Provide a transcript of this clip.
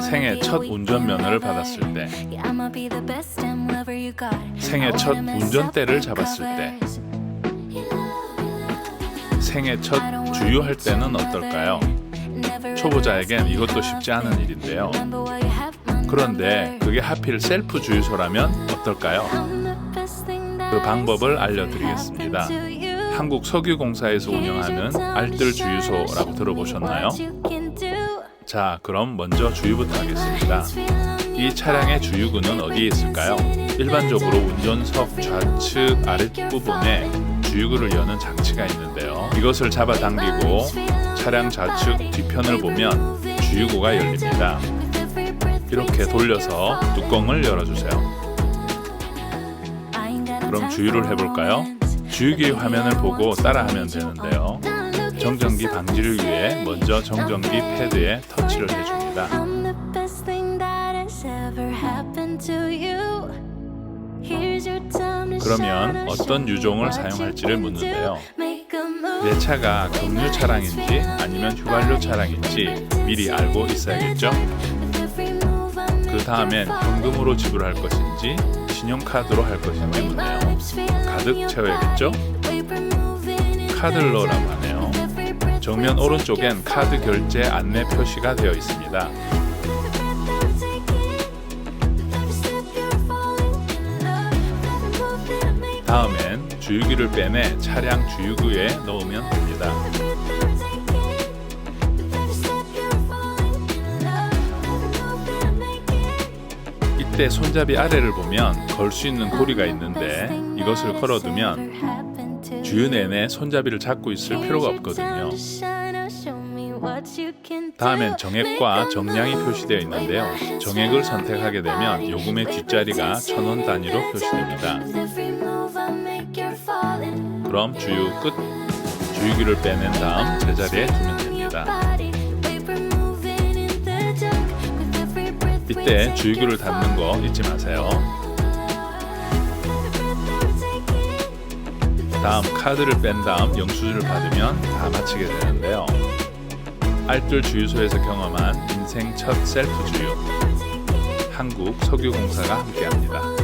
생애 첫 운전면허를 받았을 때, 생애 첫 운전대를 잡았을 때, 생애 첫 주유할 때는 어떨까요? 초보자에겐 이것도 쉽지 않은 일인데요. 그런데 그게 하필 셀프 주유소라면 어떨까요? 그 방법을 알려드리겠습니다. 한국 석유공사에서 운영하는 알뜰 주유소라고 들어보셨나요? 자, 그럼 먼저 주유부터 하겠습니다. 이 차량의 주유구는 어디에 있을까요? 일반적으로 운전석 좌측 아랫부분에 주유구를 여는 장치가 있는데요. 이것을 잡아당기고 차량 좌측 뒤편을 보면 주유구가 열립니다. 이렇게 돌려서 뚜껑을 열어주세요. 그럼 주유를 해볼까요? 주유기 화면을 보고 따라하면 되는데요. 정전기 방지를 위해 먼저 정전기 패드에 터치를 해줍니다. 그러면 어떤 유종을 사용할지를 묻는데요. 내 차가 경유 차량인지 아니면 휘발유 차량인지 미리 알고 있어야겠죠? 그 다음엔 현금으로 지불할 것인지 신용카드로 할 것인지 묻네요. 가득 채워야겠죠? 카드러라고 하네요. 정면 오른쪽엔 카드 결제 안내 표시가 되어 있습니다. 다음엔 주유기를 빼내 차량 주유구에 넣으면 됩니다. 때 손잡이 아래를 보면 걸 수 있는 고리가 있는데 이것을 걸어두면 주유 내내 손잡이를 잡고 있을 필요가 없거든요. 다음엔 정액과 정량이 표시되어 있는데요. 정액을 선택하게 되면 요금의 뒷자리가 천 원 단위로 표시됩니다. 그럼 주유 끝. 주유기를 빼낸 다음 제자리에 두면 됩니다. 이때 주유기를 닫는 거 잊지 마세요. 다음 카드를 뺀 다음 영수증을 받으면 다 마치게 되는데요. 알뜰 주유소에서 경험한 인생 첫 셀프 주유. 한국 석유공사가 함께합니다.